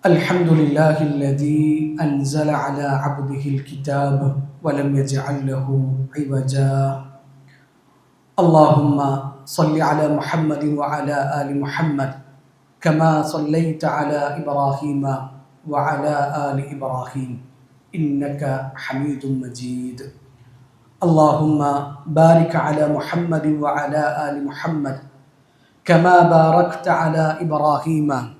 الحمد لله الذي أنزل على عبده الكتاب ولم يجعل له عوجا اللهم صل على محمد وعلى آل محمد كما صليت على إبراهيم وعلى آل إبراهيم إنك حميد مجيد اللهم بارك على محمد وعلى آل محمد كما باركت على إبراهيم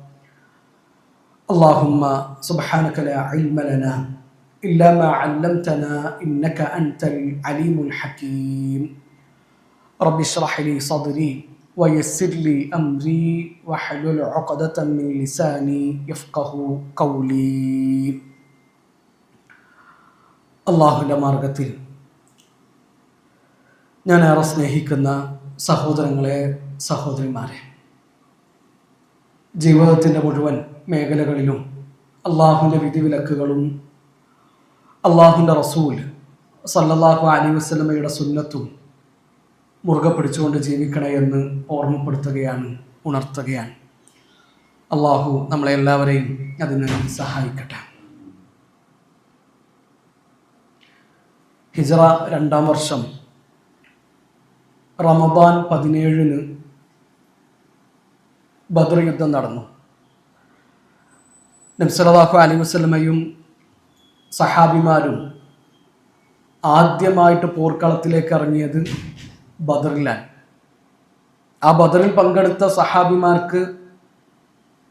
اللهم سبحانك لا علم لنا إلا ما علمتنا إنك أنت العليم الحكيم رب اشرح لي صدري ويسر لي أمري واحلل عقدة من لساني يفقه قولي അള്ളാഹുവിൻ്റെ മാർഗത്തിൽ ഞാൻ ഏറെ സ്നേഹിക്കുന്ന സഹോദരങ്ങളെ സഹോദരിമാരെ ജീവിതത്തിന്റെ മുഴുവൻ മേഖലകളിലും അള്ളാഹുവിന്റെ വിധിവിലക്കുകളും അള്ളാഹുവിന്റെ റസൂൽ സല്ലല്ലാഹു അലി വസ്ലമയുടെ സുന്നത്തും മുറുകെ പിടിച്ചുകൊണ്ട് ജീവിക്കണേ എന്ന് ഓർമ്മപ്പെടുത്തുകയാണ് ഉണർത്തുകയാണ്. അള്ളാഹു നമ്മളെ എല്ലാവരെയും അതിന് സഹായിക്കട്ടെ. ഹിജറ രണ്ടാം വർഷം റമദാൻ പതിനേഴിന് ബദർ യുദ്ധം നടന്നു നബ്സലാഹു അലി വസ്ലമയും സഹാബിമാരും ആദ്യമായിട്ട് പോർക്കളത്തിലേക്ക് ഇറങ്ങിയത് ബദറിലാണ്. ആ ബദറിൽ പങ്കെടുത്ത സഹാബിമാർക്ക്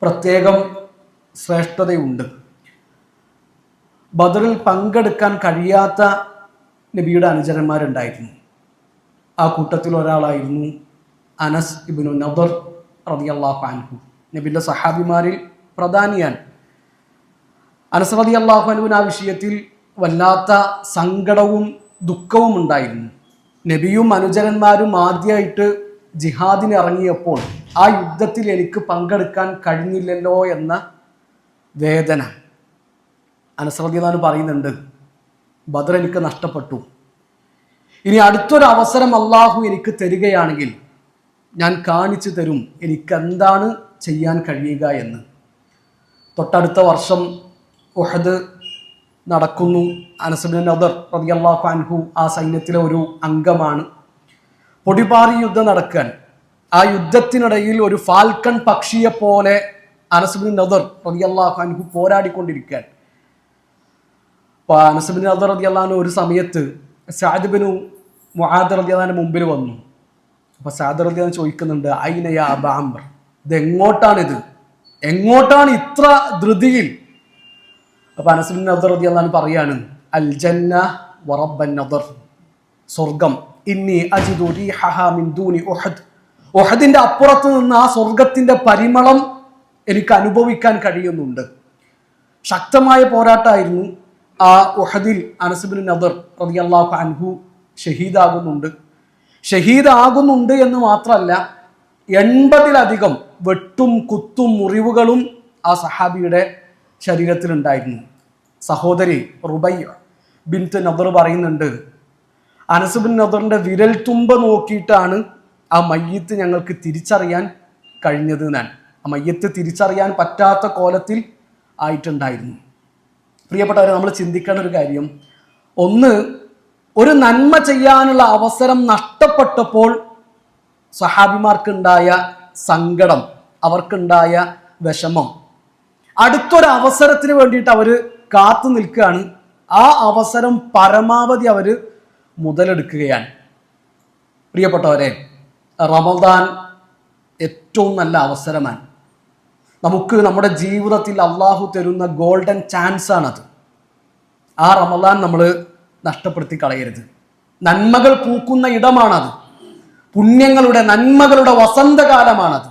പ്രത്യേകം ശ്രേഷ്ഠതയുണ്ട്. ബദറിൽ പങ്കെടുക്കാൻ കഴിയാത്ത നബിയുടെ അനുചരന്മാരുണ്ടായിരുന്നു. ആ കൂട്ടത്തിൽ ഒരാളായിരുന്നു അനസ് ഇബിനു നദർ റതിയല്ലാഹു അൻഹു. നബിന്റെ സഹാബിമാരിൽ പ്രധാനിയാണ് അനസ് റതി അള്ളാഹു അനുവിന് ആ വിഷയത്തിൽ വല്ലാത്ത സങ്കടവും ദുഃഖവും ഉണ്ടായിരുന്നു. നബിയും അനുചരന്മാരും ആദ്യമായിട്ട് ജിഹാദിന് ഇറങ്ങിയപ്പോൾ ആ യുദ്ധത്തിൽ എനിക്ക് പങ്കെടുക്കാൻ കഴിഞ്ഞില്ലല്ലോ എന്ന വേദന. അനുസൃതിയെന്നാണ് പറയുന്നുണ്ട് ബദർ എനിക്ക് നഷ്ടപ്പെട്ടു. ഇനി അടുത്തൊരു അവസരം അള്ളാഹു എനിക്ക് തരികയാണെങ്കിൽ ഞാൻ കാണിച്ചു തരും എനിക്കെന്താണ് ചെയ്യാൻ കഴിയുക എന്ന്. തൊട്ടടുത്ത വർഷം ഉഹദ് നടക്കുന്നു. അനസുബിൻ നദർ റതിയല്ലാ അൻഹു ആ സൈന്യത്തിലെ ഒരു അംഗമാണ്. പൊടിപാറി യുദ്ധം നടക്കാൻ. ആ യുദ്ധത്തിനിടയിൽ ഒരു ഫാൽക്കൺ പക്ഷിയെ പോലെ അനസുബിൻ നദർ റതിയല്ലാ അൻഹു പോരാടിക്കൊണ്ടിരിക്കാൻ. അപ്പോൾ അനസുബിൻ നദർ റതിയല്ലാൻ ഒരു സമയത്ത് സാദിബിനു മുഹാദ് റതിയാന്റെ മുമ്പിൽ വന്നു. അപ്പോൾ സാദർദ്ദി ചോദിക്കുന്നുണ്ട് ഐനയ അബാംബർ ഇത് എങ്ങോട്ടാണിത്? എങ്ങോട്ടാണ് ഇത്ര ധൃതിയിൽ? അപ്പൊ അനസുബിൻ നദർ എന്നാണ് പറയാണ് അൽ ജന്ന വറബ്ബൻ നദർ. സ്വർഗം. ഇന്നി അജിദു റീഹഹ മിൻ ദൂനി ഉഹദ്. ഉഹദിന്റെ അപ്പുറത്ത് നിന്ന് ആ സ്വർഗത്തിന്റെ പരിമളം എനിക്ക് അനുഭവിക്കാൻ കഴിയുന്നുണ്ട്. ശക്തമായ പോരാട്ടമായിരുന്നു ആ ഉഹദിൽ അനസുബിൻ നദർ റതി അള്ളാഹു അൻഹു ഷഹീദാകുന്നുണ്ട്. ഷഹീദാകുന്നുണ്ട് എന്ന് മാത്രമല്ല എൺപതിലധികം വെട്ടും കുത്തും മുറിവുകളും ആ സഹാബിയുടെ ശരീരത്തിലുണ്ടായിരുന്നു. സഹോദരി റുബയ്യ ബിൻത്ത് നദർ പറയുന്നുണ്ട് അനസുബിൻ നദറിന്റെ വിരൽ തുമ്പ നോക്കിയിട്ടാണ് ആ മയ്യത്ത് ഞങ്ങൾക്ക് തിരിച്ചറിയാൻ കഴിഞ്ഞത് ഞാൻ. ആ മയ്യത്ത് തിരിച്ചറിയാൻ പറ്റാത്ത കോലത്തിൽ ആയിട്ടുണ്ടായിരുന്നു. പ്രിയപ്പെട്ടവരെ നമ്മൾ ചിന്തിക്കേണ്ട ഒരു കാര്യം. ഒന്ന് ഒരു നന്മ ചെയ്യാനുള്ള അവസരം നഷ്ടപ്പെട്ടപ്പോൾ സഹാബിമാർക്കുണ്ടായ സങ്കടം അവർക്കുണ്ടായ വിഷമം. അടുത്തൊരു അവസരത്തിന് വേണ്ടിയിട്ട് അവർ കാത്തു നിൽക്കുകയാണ്. ആ അവസരം പരമാവധി അവർ മുതലെടുക്കുകയാണ്. പ്രിയപ്പെട്ടവരെ റമദാൻ ഏറ്റവും നല്ല അവസരമാണ്. നമുക്ക് നമ്മുടെ ജീവിതത്തിൽ അള്ളാഹു തരുന്ന ഗോൾഡൻ ചാൻസ് ആണത് ആ റമദാൻ നമ്മൾ നഷ്ടപ്പെടുത്തി കളയരുത്. നന്മകൾ പൂക്കുന്ന ഇടമാണത്. പുണ്യങ്ങളുടെ നന്മകളുടെ വസന്തകാലമാണത്.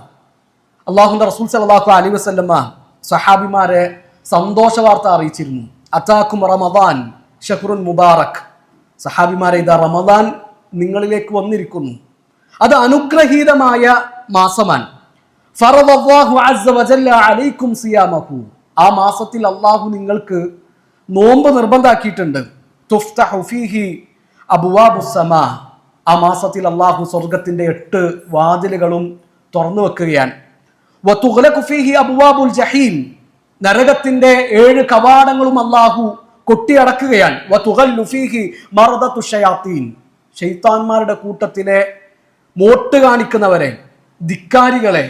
അള്ളാഹുന്റെ റസൂൽ സലാഹു അലി വസ്ല്ലമ്മ സഹാബിമാരെ സന്തോഷ വാർത്ത അറിയിച്ചിരുന്നു. അത്താക്കും റമദാൻ ഷഹ്റുൻ മുബാറക്. സഹാബിമാരെ ഇതാ റമദാൻ നിങ്ങളിലേക്ക് വന്നിരിക്കുന്നു. അത് അനുഗ്രഹീതമായ മാസമാണ്. ആ മാസത്തിൽ അള്ളാഹു നിങ്ങൾക്ക് നോമ്പ് നിർബന്ധാക്കിയിട്ടുണ്ട്. തുഫ്തഹു ഫീഹി അബുവാബുസമ ആ മാസത്തിൽ അള്ളാഹു സ്വർഗത്തിന്റെ എട്ട് വാതിലുകളും തുറന്നു വെക്കുകയാണ്. ഫീഹി അബ്വാബുൽ ജഹീം. നരകത്തിന്റെ ഏഴ് കവാടങ്ങളും അള്ളാഹു കൊട്ടിയടക്കുകയാണ്. വതുഗല്ലു ഫീഹി മർദത്തു ഷയാത്തീൻ. ഷെയ്ത്താന്മാരുടെ കൂട്ടത്തിലെ മോട്ട് കാണിക്കുന്നവരെ ധിക്കാരികളെ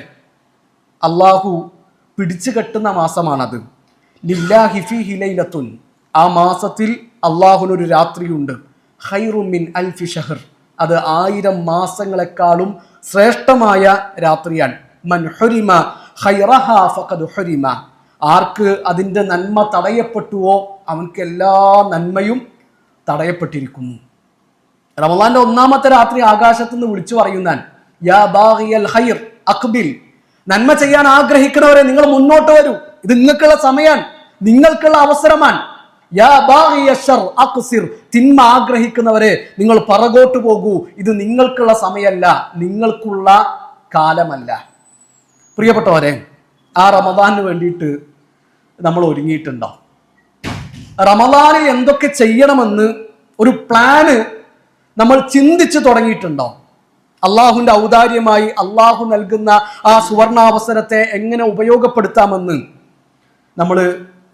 അള്ളാഹു പിടിച്ചു കെട്ടുന്ന മാസമാണത്. ലില്ലാഹി ഫീഹി ലൈലത്തുൻ. ആ മാസത്തിൽ അള്ളാഹുനൊരു രാത്രിയുണ്ട്. ഹൈറുമിൻ അൽഫി ഷഹർ. അത് ആയിരം മാസങ്ങളെക്കാളും ശ്രേഷ്ഠമായ രാത്രിയാണ്. മൻ ഹുരിമ ഖൈറഹ ഫഖദ് ഹുരിമ. ആർക്ക് അതിന്റെ നന്മ തടയപ്പെട്ടുവോ അവൻക്ക് എല്ലാ നന്മയും തടയപ്പെട്ടിരിക്കുന്നു. റമദാന്റെ ഒന്നാമത്തെ രാത്രി ആകാശത്ത് നിന്ന് വിളിച്ചു പറയുന്നാൻ യാ ബാഗിയൽ ഖൈർ അക്ബിൽ നന്മ ചെയ്യാൻ ആഗ്രഹിക്കുന്നവരെ നിങ്ങൾ മുന്നോട്ട് വരൂ. ഇത് നിങ്ങൾക്കുള്ള സമയമാണ്. നിങ്ങൾക്കുള്ള അവസരമാണ്. തിന്മ ആഗ്രഹിക്കുന്നവരെ നിങ്ങൾ പറകോട്ട് പോകൂ. ഇത് നിങ്ങൾക്കുള്ള സമയമല്ല നിങ്ങൾക്കുള്ള കാലമല്ല. പ്രിയപ്പെട്ടവരെ ആ റമദാന് വേണ്ടിയിട്ട് നമ്മൾ ഒരുങ്ങിയിട്ടുണ്ടോ? റമദാനിൽ എന്തൊക്കെ ചെയ്യണമെന്ന് ഒരു പ്ലാന് നമ്മൾ ചിന്തിച്ചു തുടങ്ങിയിട്ടുണ്ടോ? അള്ളാഹുവിന്റെ ഔദാര്യമായി അള്ളാഹു നൽകുന്ന ആ സുവർണാവസരത്തെ എങ്ങനെ ഉപയോഗപ്പെടുത്താമെന്ന് നമ്മൾ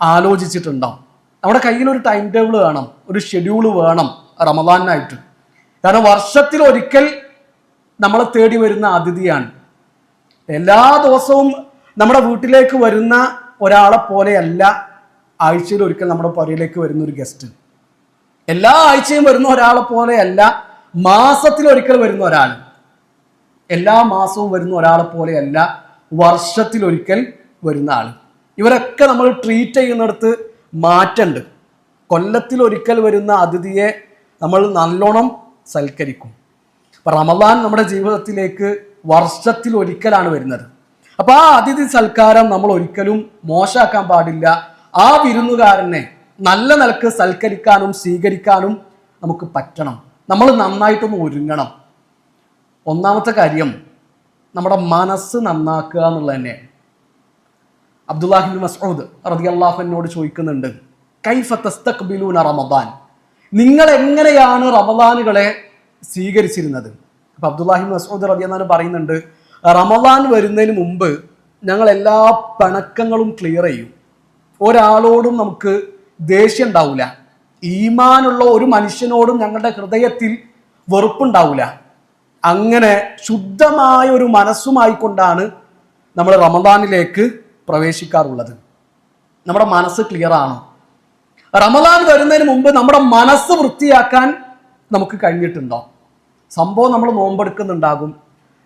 ആലോചിച്ചിട്ടുണ്ടോ? നമ്മുടെ കയ്യിൽ ഒരു ടൈം ടേബിൾ വേണം ഒരു ഷെഡ്യൂൾ വേണം റമദാനായിട്ട്. കാരണം വർഷത്തിൽ ഒരിക്കൽ നമ്മളെ തേടി വരുന്ന അതിഥിയാണ്. എല്ലാ ദിവസവും നമ്മുടെ വീട്ടിലേക്ക് വരുന്ന ഒരാളെ പോലെയല്ല ആഴ്ചയിൽ ഒരിക്കൽ നമ്മുടെ പുരയിലേക്ക് വരുന്ന ഒരു ഗസ്റ്റ് എല്ലാ ആഴ്ചയും വരുന്ന ഒരാളെ പോലെയല്ല മാസത്തിൽ ഒരിക്കൽ വരുന്ന ഒരാൾ. എല്ലാ മാസവും വരുന്ന ഒരാളെ പോലെയല്ല വർഷത്തിൽ ഒരിക്കൽ വരുന്ന ആൾ. ഇവരൊക്കെ നമ്മൾ ട്രീറ്റ് ചെയ്യുന്നിടത്ത് മാറ്റമുണ്ട് കൊല്ലത്തിൽ ഒരിക്കൽ വരുന്ന അതിഥിയെ നമ്മൾ നല്ലോണം സൽക്കരിക്കും. അപ്പൊ റമദാൻ നമ്മുടെ ജീവിതത്തിലേക്ക് വർഷത്തിൽ ഒരിക്കലാണ് വരുന്നത്. അപ്പൊ ആ അതിഥി സൽക്കാരം നമ്മൾ ഒരിക്കലും മോശമാക്കാൻ പാടില്ല. ആ വിരുന്നുകാരനെ നല്ല നിലയ്ക്ക് സൽക്കരിക്കാനും സ്വീകരിക്കാനും നമുക്ക് പറ്റണം. നമ്മൾ നന്നായിട്ടൊന്ന് ഒരുങ്ങണം. ഒന്നാമത്തെ കാര്യം നമ്മുടെ മനസ്സ് നന്നാക്കുക എന്നുള്ളത് തന്നെയാണ് അബ്ദുല്ലാഹിബിൻ മസ്ഊദ് റതി അള്ളാഹുവിനോട് ചോദിക്കുന്നുണ്ട് കൈഫ റമദാൻ? നിങ്ങൾ എങ്ങനെയാണ് റമദാനുകളെ സ്വീകരിച്ചിരുന്നത്? അപ്പൊ അബ്ദുല്ലാഹിബിൻ മസൂദ് റതി അള്ളഹാൻ പറയുന്നുണ്ട് റമദാൻ വരുന്നതിന് മുമ്പ് ഞങ്ങൾ എല്ലാ പിണക്കങ്ങളും ക്ലിയർ ചെയ്യും. ഒരാളോടും നമുക്ക് ദേഷ്യം ഉണ്ടാവില്ല ഈമാനുള്ള ഒരു മനുഷ്യനോടും ഞങ്ങളുടെ ഹൃദയത്തിൽ വെറുപ്പുണ്ടാവില്ല അങ്ങനെ ശുദ്ധമായ ഒരു മനസ്സുമായിക്കൊണ്ടാണ് നമ്മൾ റമദാനിലേക്ക് പ്രവേശിക്കാറുള്ളത്. നമ്മുടെ മനസ്സ് ക്ലിയർ ആണോ? റമദാൻ വരുന്നതിന് മുമ്പ് നമ്മുടെ മനസ്സ് വൃത്തിയാക്കാൻ നമുക്ക് കഴിഞ്ഞിട്ടുണ്ടോ? സംഭവം നമ്മൾ നോമ്പെടുക്കുന്നുണ്ടാകും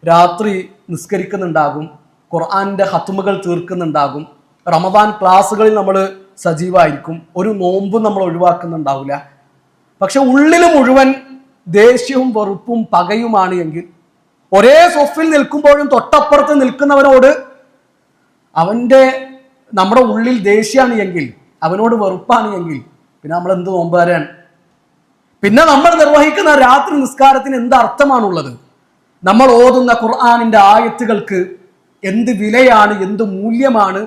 രാത്രി നിസ്കരിക്കുന്നുണ്ടാകും ഖുർആന്റെ ഹത്തുമകൾ തീർക്കുന്നുണ്ടാകും റമദാൻ ക്ലാസ്സുകളിൽ നമ്മൾ സജീവായിരിക്കും ഒരു നോമ്പും നമ്മൾ ഒഴിവാക്കുന്നുണ്ടാവില്ല. പക്ഷെ ഉള്ളിൽ മുഴുവൻ ദേഷ്യവും വെറുപ്പും പകയുമാണ് എങ്കിൽ ഒരേ സൊഫിൽ നിൽക്കുമ്പോഴും തൊട്ടപ്പുറത്ത് നിൽക്കുന്നവനോട് അവന്റെ നമ്മുടെ ഉള്ളിൽ ദേഷ്യമാണ് എങ്കിൽ അവനോട് വെറുപ്പാണ് എങ്കിൽ പിന്നെ നമ്മൾ എന്ത് നോമ്പുകാരാണ് പിന്നെ നമ്മൾ നിർവഹിക്കുന്ന രാത്രി നിസ്കാരത്തിന് എന്ത് അർത്ഥമാണുള്ളത്? നമ്മൾ ഓതുന്ന ഖുർആാനിന്റെ ആയത്തുകൾക്ക് എന്ത് വിലയാണ് എന്ത് മൂല്യമാണ്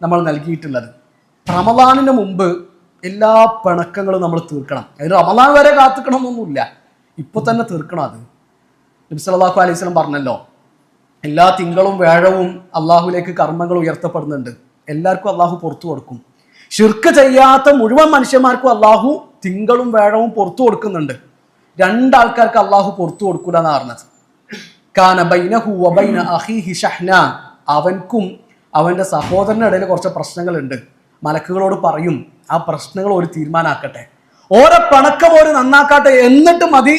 നമ്മൾ നൽകിയിട്ടുള്ളത്? റമദാനിന് മുമ്പ് എല്ലാ പിണക്കങ്ങളും നമ്മൾ തീർക്കണം. അതിന് റമദാൻ വരെ കാത്തിക്കണമെന്നൊന്നുമില്ല. ഇപ്പൊ തന്നെ തീർക്കണം അത്. നബി സല്ലല്ലാഹു അലൈഹി സ്വലം പറഞ്ഞല്ലോ എല്ലാ തിങ്കളും വ്യാഴവും അള്ളാഹുലേക്ക് കർമ്മങ്ങൾ ഉയർത്തപ്പെടുന്നുണ്ട്. എല്ലാവർക്കും അള്ളാഹു പുറത്തു കൊടുക്കും. ഷിർക്ക് ചെയ്യാത്ത മുഴുവൻ മനുഷ്യന്മാർക്കും അള്ളാഹു തിങ്കളും വ്യാഴവും പുറത്തു കൊടുക്കുന്നുണ്ട്. രണ്ടാൾക്കാർക്ക് അള്ളാഹു പുറത്തു കൊടുക്കൂല എന്ന് പറഞ്ഞത് അവൻക്കും അവന്റെ സഹോദരന്റെ ഇടയിൽ കുറച്ച് പ്രശ്നങ്ങളുണ്ട്. മലക്കുകളോട് പറയും ആ പ്രശ്നങ്ങൾ ഒരു തീരുമാനാക്കട്ടെ. ഓരോ പണക്കം ഒരു നന്നാക്കാട്ടെ എന്നിട്ട് മതി.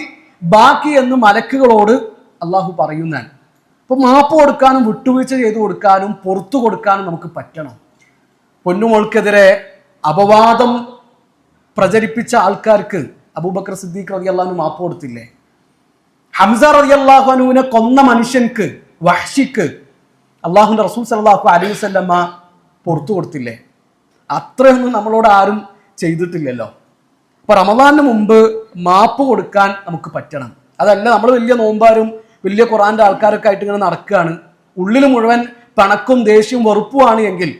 ബാക്കി എന്ന് മലക്കുകളോട് അള്ളാഹു പറയുന്നാണ് അപ്പൊ മാപ്പ് കൊടുക്കാനും വിട്ടുവീഴ്ച ചെയ്തു കൊടുക്കാനും പുറത്തു കൊടുക്കാനും നമുക്ക് പറ്റണം. പൊന്നുമോൾക്കെതിരെ അപവാദം പ്രചരിപ്പിച്ച ആൾക്കാർക്ക് അബൂബക്കർ സിദ്ദീഖ് റതി അള്ളഹാനു മാപ്പ് കൊടുത്തില്ലേ? ഹംസ റതി അള്ളാഹുനുവിനെ കൊന്ന മനുഷ്യൻക്ക് വഹ്ഷിക്ക് അള്ളാഹുന്റെ റസൂൽ സലാഹു അലൈഹി വസല്ലമ്മ പുറത്തു കൊടുത്തില്ലേ? അത്രയൊന്നും നമ്മളോട് ആരും ചെയ്തിട്ടില്ലല്ലോ. അപ്പൊ റമദാനിന് മുമ്പ് മാപ്പ് കൊടുക്കാൻ നമുക്ക് പറ്റണം. അതല്ല നമ്മൾ വലിയ നോമ്പാരും വലിയ ഖുറാന്റെ ആൾക്കാരൊക്കെ ആയിട്ട് ഇങ്ങനെ നടക്കുകയാണ്. ഉള്ളിൽ മുഴുവൻ പണക്കും ദേഷ്യവും വെറുപ്പുമാണ് എങ്കിൽ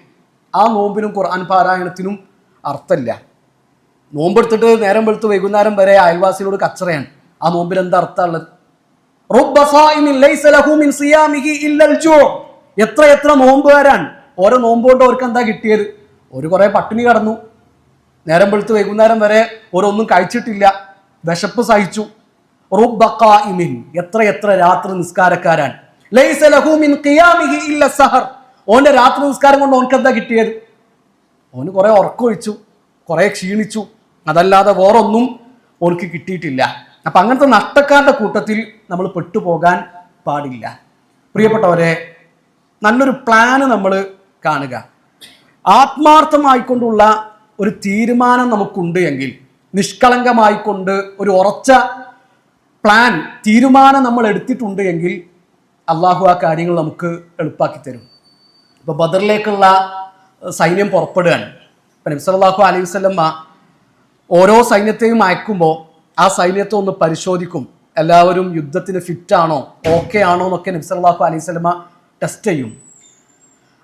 ആ നോമ്പിനും ഖുർആൻ പാരായണത്തിനും അർത്ഥമില്ല. നോമ്പെടുത്തിട്ട് നേരം വെളുത്ത് വൈകുന്നേരം വരെ അയൽവാസിയോട് കച്ചറയാണ്. ആ നോമ്പിൽ എന്താ അർത്ഥമുള്ളത്. എത്ര എത്ര നോമ്പുകാരാണ്. ഓരോ നോമ്പ് കൊണ്ട് അവർക്ക് എന്താ കിട്ടിയത്? ഒരു കുറെ പട്ടിണി കടന്നു. നേരം വെളുത്ത് വൈകുന്നേരം വരെ ഓരോന്നും കഴിച്ചിട്ടില്ല. വിശപ്പ് സഹിച്ചു. ഖായിമിൻ. എത്ര എത്ര രാത്രി നിസ്കാരക്കാരാണ് സഹർ. ഓന്റെ രാത്രി നിസ്കാരം കൊണ്ട് ഓനക്ക് എന്താ കിട്ടിയത്? ഓന് കുറെ ഉറക്കൊഴിച്ചു കുറെ ക്ഷീണിച്ചു. അതല്ലാതെ വേറൊന്നും ഓനക്ക് കിട്ടിയിട്ടില്ല. അപ്പൊ അങ്ങനത്തെ നഷ്ടക്കാരുടെ കൂട്ടത്തിൽ നമ്മൾ പെട്ടുപോകാൻ പാടില്ല. പ്രിയപ്പെട്ടവരെ നല്ലൊരു പ്ലാന് നമ്മൾ കാണുക. ആത്മാർത്ഥമായിക്കൊണ്ടുള്ള ഒരു തീരുമാനം നമുക്കുണ്ട് എങ്കിൽ നിഷ്കളങ്കമായിക്കൊണ്ട് ഒരു ഉറച്ച പ്ലാൻ തീരുമാനം നമ്മൾ എടുത്തിട്ടുണ്ട് എങ്കിൽ അള്ളാഹു ആ കാര്യങ്ങൾ നമുക്ക് എളുപ്പാക്കി തരും. ഇപ്പൊ ബദറിലേക്കുള്ള സൈന്യം പുറപ്പെടുകയാണ്. ഇപ്പൊ നബ്സലാഹു അലൈഹി വസല്ലമ്മ ഓരോ സൈന്യത്തെയും അയക്കുമ്പോൾ ആ സൈന്യത്തെ ഒന്ന് പരിശോധിക്കും. എല്ലാവരും യുദ്ധത്തിന് ഫിറ്റ് ആണോ ഓക്കെ ആണോ എന്നൊക്കെ നബ്സലാഹു അലൈഹി സ്വലമ ടെസ്റ്റ് ചെയ്യും.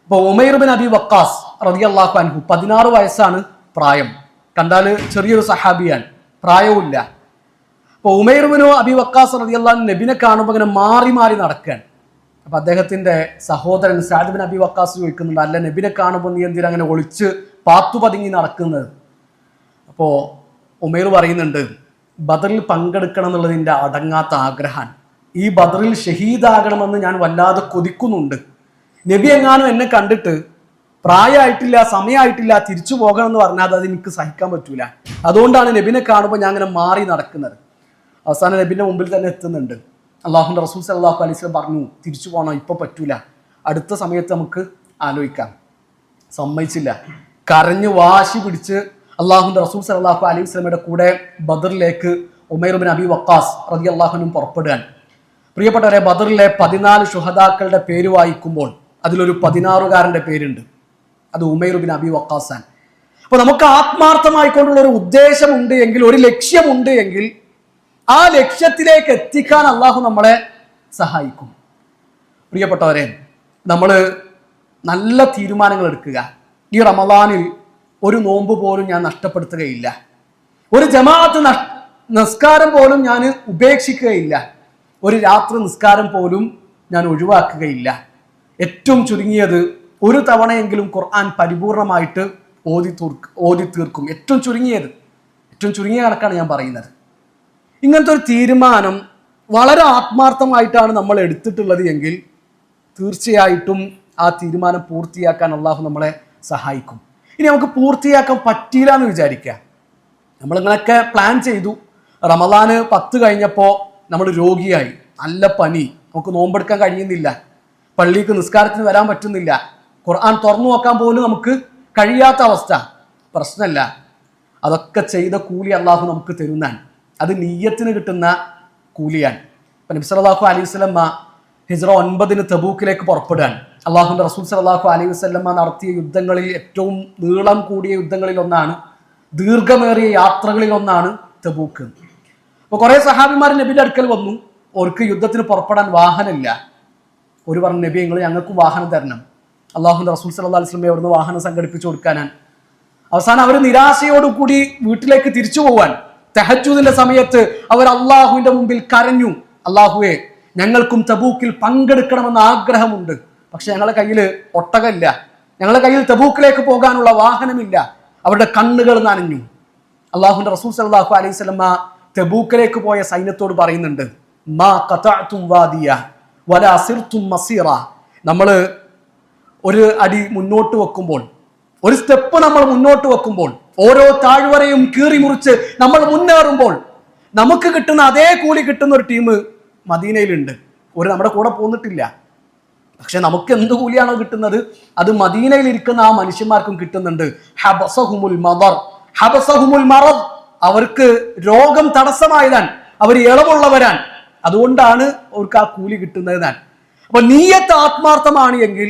അപ്പോൾ ഉമൈർ ബിൻ അബി വക്കാസ് റതി അള്ളാഹു അൻഹു പതിനാറ് വയസ്സാണ് പ്രായം. കണ്ടാൽ ചെറിയൊരു സഹാബിയാണ്. പ്രായവുമില്ല. അപ്പോൾ ഉമൈർ ബിനു അബി വക്കാസ് റതി അള്ളാഹു നബിനെ കാണുമ്പോൾ ഇങ്ങനെ മാറി മാറി നടക്കുകയാണ് അപ്പൊ അദ്ദേഹത്തിന്റെ സഹോദരൻ സാദിബിൻ അബി വക്കാസ് ചോദിക്കുന്നുണ്ട് അല്ല നബിനെ കാണുമ്പോൾ നീ എന്തിനാ അങ്ങനെ ഒളിച്ച് പാത്തു പതുങ്ങി നടക്കുന്നത്? അപ്പോൾ ഉമേർ പറയുന്നുണ്ട് ബദറിൽ പങ്കെടുക്കണം എന്നുള്ളത് എന്റെ അടങ്ങാത്ത ആഗ്രഹം ഈ ബദറിൽ ഷഹീദാകണമെന്ന് ഞാൻ വല്ലാതെ കൊതിക്കുന്നുണ്ട്. നബി എങ്ങാനും എന്നെ കണ്ടിട്ട് പ്രായമായിട്ടില്ല സമയമായിട്ടില്ല തിരിച്ചു പോകണം എന്ന് പറഞ്ഞാൽ അത് എനിക്ക് സഹിക്കാൻ പറ്റൂല. അതുകൊണ്ടാണ് നബിനെ കാണുമ്പോൾ ഞാൻ അങ്ങനെ മാറി നടക്കുന്നത്. അവസാനം നബിന്റെ മുമ്പിൽ തന്നെ എത്തുന്നുണ്ട്. അള്ളാഹുന്റെ റസൂൽ സല്ലാഹു അലൈഹി സ്വലം പറഞ്ഞു തിരിച്ചു പോകണം ഇപ്പോൾ പറ്റൂല. അടുത്ത സമയത്ത് നമുക്ക് ആലോചിക്കാം. സമ്മതിച്ചില്ല. കരഞ്ഞ് വാശി പിടിച്ച് അള്ളാഹുന്റെ റസൂൽ സലാഹു അലൈഹി വസ്ലമയുടെ കൂടെ ബദറിലേക്ക് ഉമൈർ ബിൻ അബി വക്കാസ് റതി അള്ളാഹുനും പുറപ്പെടുകയാണ്. പ്രിയപ്പെട്ടവരെ ബദറിലെ പതിനാല് ഷുഹദാക്കളുടെ പേര് വായിക്കുമ്പോൾ അതിലൊരു പതിനാറുകാരന്റെ പേരുണ്ട്. അത് ഉമൈർ ബിൻ അബി വക്കാസാൻ അപ്പോൾ നമുക്ക് ആത്മാർത്ഥമായിക്കൊണ്ടുള്ള ഒരു ഉദ്ദേശമുണ്ട് എങ്കിൽ ഒരു ലക്ഷ്യമുണ്ട് എങ്കിൽ ആ ലക്ഷ്യത്തിലേക്ക് എത്തിക്കാൻ അള്ളാഹു നമ്മളെ സഹായിക്കും. പ്രിയപ്പെട്ടവരെ നമ്മൾ നല്ല തീരുമാനങ്ങൾ എടുക്കുക. ഈ റമദാനിൽ ഒരു നോമ്പ് പോലും ഞാൻ നഷ്ടപ്പെടുത്തുകയില്ല. ഒരു ജമാഅത്ത് നിസ്കാരം പോലും ഞാൻ ഉപേക്ഷിക്കുകയില്ല. ഒരു രാത്രി നിസ്കാരം പോലും ഞാൻ ഒഴിവാക്കുകയില്ല. ഏറ്റവും ചുരുങ്ങിയത് ഒരു തവണയെങ്കിലും ഖുർആൻ പരിപൂർണമായിട്ട് ഓതി തീർക്കും ഓതി തീർക്കും. ഏറ്റവും ചുരുങ്ങിയത്. ഏറ്റവും ചുരുങ്ങിയ കണക്കാണ് ഞാൻ പറയുന്നത്. ഇങ്ങനത്തെ ഒരു തീരുമാനം വളരെ ആത്മാർത്ഥമായിട്ടാണ് നമ്മൾ എടുത്തിട്ടുള്ളത് എങ്കിൽ തീർച്ചയായിട്ടും ആ തീരുമാനം പൂർത്തിയാക്കാൻ അള്ളാഹു നമ്മളെ സഹായിക്കും. ഇനി നമുക്ക് പൂർത്തിയാക്കാൻ പറ്റിയില്ല എന്ന് വിചാരിക്കുക. നമ്മളിങ്ങനെയൊക്കെ പ്ലാൻ ചെയ്തു. റമദാന് പത്ത് കഴിഞ്ഞപ്പോൾ നമ്മൾ രോഗിയായി. നല്ല പനി. നമുക്ക് നോമ്പെടുക്കാൻ കഴിയുന്നില്ല. പള്ളിക്ക് നിസ്കാരത്തിന് വരാൻ പറ്റുന്നില്ല. ഖുർആൻ തുറന്നു നോക്കാൻ പോലും നമുക്ക് കഴിയാത്ത അവസ്ഥ. പ്രശ്നമല്ല അതൊക്കെ ചെയ്ത കൂലി അള്ളാഹു നമുക്ക് തരുന്നാണ് അത് നീയത്തിന് കിട്ടുന്ന കൂലിയാണ്. ഇപ്പം നബി സലാഹു അലൈഹി വസല്ലമ്മ ഹിജ്റ ഒൻപതിന് തബൂക്കിലേക്ക് പുറപ്പെടുകയാണ്. അള്ളാഹുന്റെ റസൂൽ സലാഹു അലൈഹി വസ്ലമ്മ നടത്തിയ യുദ്ധങ്ങളിൽ ഏറ്റവും നീളം കൂടിയ യുദ്ധങ്ങളിൽ ഒന്നാണ് ദീർഘമേറിയ യാത്രകളിൽ ഒന്നാണ് തബൂക്ക്. അപ്പോൾ കുറേ സഹാബിമാർ നബിന്റെ അടുക്കൽ വന്നു. അവർക്ക് യുദ്ധത്തിന് പുറപ്പെടാൻ വാഹനമില്ല. ഒരു പറഞ്ഞ നബി നിങ്ങൾ ഞങ്ങൾക്ക് വാഹനം തരണം. അള്ളാഹുന്റെ റസൂൽ സല്ലല്ലാഹു അലൈഹി വസല്ലം അവിടുന്ന് വാഹനം സംഘടിപ്പിച്ചു കൊടുക്കാനാണ്? അവസാനം അവർ നിരാശയോടുകൂടി വീട്ടിലേക്ക് തിരിച്ചു പോവാൻ തെഹജൂദിന്റെ സമയത്ത് അവർ അള്ളാഹുവിന്റെ മുമ്പിൽ കരഞ്ഞു. അള്ളാഹുവെ ഞങ്ങൾക്കും തബൂക്കിൽ പങ്കെടുക്കണമെന്ന് ആഗ്രഹമുണ്ട്. പക്ഷെ ഞങ്ങളുടെ കയ്യിൽ ഒട്ടകമില്ല. ഞങ്ങളുടെ കയ്യിൽ തബൂക്കിലേക്ക് പോകാനുള്ള വാഹനമില്ല. അവരുടെ കണ്ണുകൾ നനഞ്ഞു. അള്ളാഹുന്റെ റസൂൽ സല്ലല്ലാഹു അലൈഹി വസല്ലമ തെബൂക്കിലേക്ക് പോയ സൈന്യത്തോട് പറയുന്നുണ്ട് മാ വാദിയ മസീറ. നമ്മൾ ഒരു അടി മുന്നോട്ട് വെക്കുമ്പോൾ ഒരു സ്റ്റെപ്പ് നമ്മൾ മുന്നോട്ട് വെക്കുമ്പോൾ ഓരോ താഴ്വരയും കീറി മുറിച്ച് നമ്മൾ മുന്നേറുമ്പോൾ നമുക്ക് കിട്ടുന്ന അതേ കൂലി കിട്ടുന്ന ഒരു ടീം മദീനയിലുണ്ട്. ഒരു നമ്മുടെ കൂടെ പോന്നിട്ടില്ല. പക്ഷെ നമുക്ക് എന്ത് കൂലിയാണോ കിട്ടുന്നത്? അത് മദീനയിൽ ഇരിക്കുന്ന ആ മനുഷ്യന്മാർക്കും കിട്ടുന്നുണ്ട്. ഹബസഹുമുൽ മദർ. ഹബസഹുമുൽ മറദ്. അവർക്ക് രോഗം തടസ്സമായതാൻ അവർ ഇളവുള്ളവരാൻ. അതുകൊണ്ടാണ് അവർക്ക് ആ കൂലി കിട്ടുന്നത് താൻ അപ്പൊ നീയത്ത് ആത്മാർത്ഥമാണ് എങ്കിൽ